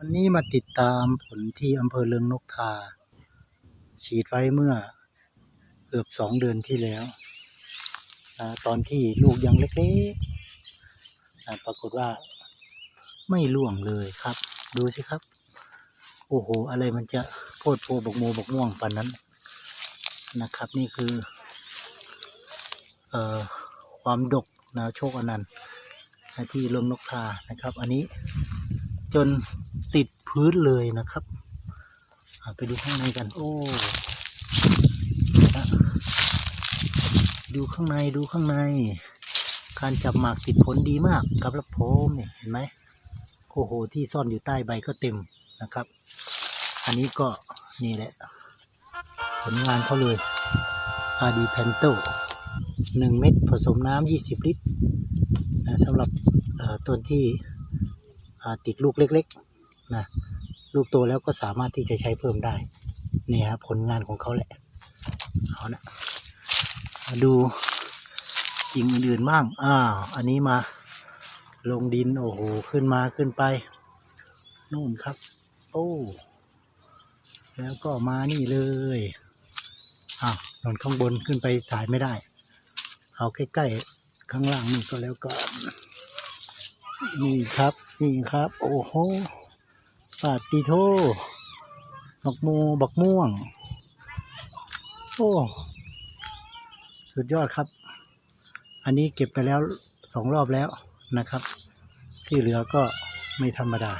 วันนี้มาติดตามผลที่อำเภอเลืองนกทา ฉีดไว้เมื่อเกือบสองเดือนที่แล้วอตอนที่ลูกยังเล็กๆปรากฏว่าไม่ร่วงเลยครับ ดูสิครับ โอ้โห อะไรมันจะโพดโพบกโมบกม่วงปานนั้นนะครับ นี่คือเอ่อความดกนะโชคอนันต์ที่เลืองนกทานะครับ อันนี้จน ติดพื้นเลยนะครับไปดูข้างในกัน โอ้ดูข้างในดูข้างใน การจับหมากติดผลดีมากครับรับผมเห็นไหมโอ้โห ที่ซ่อนอยู่ใต้ใบก็เต็มนะครับ อันนี้ก็นี่แหละ ผลงานเขาเลยอาดีแพนโตหนึ่งเม็ดผสมน้ำยี่สิบลิตรนะสำหรับต้นที่ติดลูกเล็ก ๆ นะลูกโตแล้วก็สามารถที่จะใช้เพิ่มได้นี่ครับผลงานของเขาแหละเอานะมาดูกิ่งอื่นๆบ้างอ้าวอันนี้มาลงดินโอ้โหขึ้นมาขึ้นไปนู่นครับโอ้แล้วก็มานี่เลยอ้าวนอนข้างบนขึ้นไปถ่ายไม่ได้ เอาใกล้ๆข้างล่างนี่ก็แล้วก็นี่ครับนี่ครับ โอ้โห ปาติโทบักมูบักม่วง โอ้ สุดยอดครับ อันนี้เก็บไปแล้วสองรอบแล้วนะครับ ที่เหลือก็ไม่ธรรมดา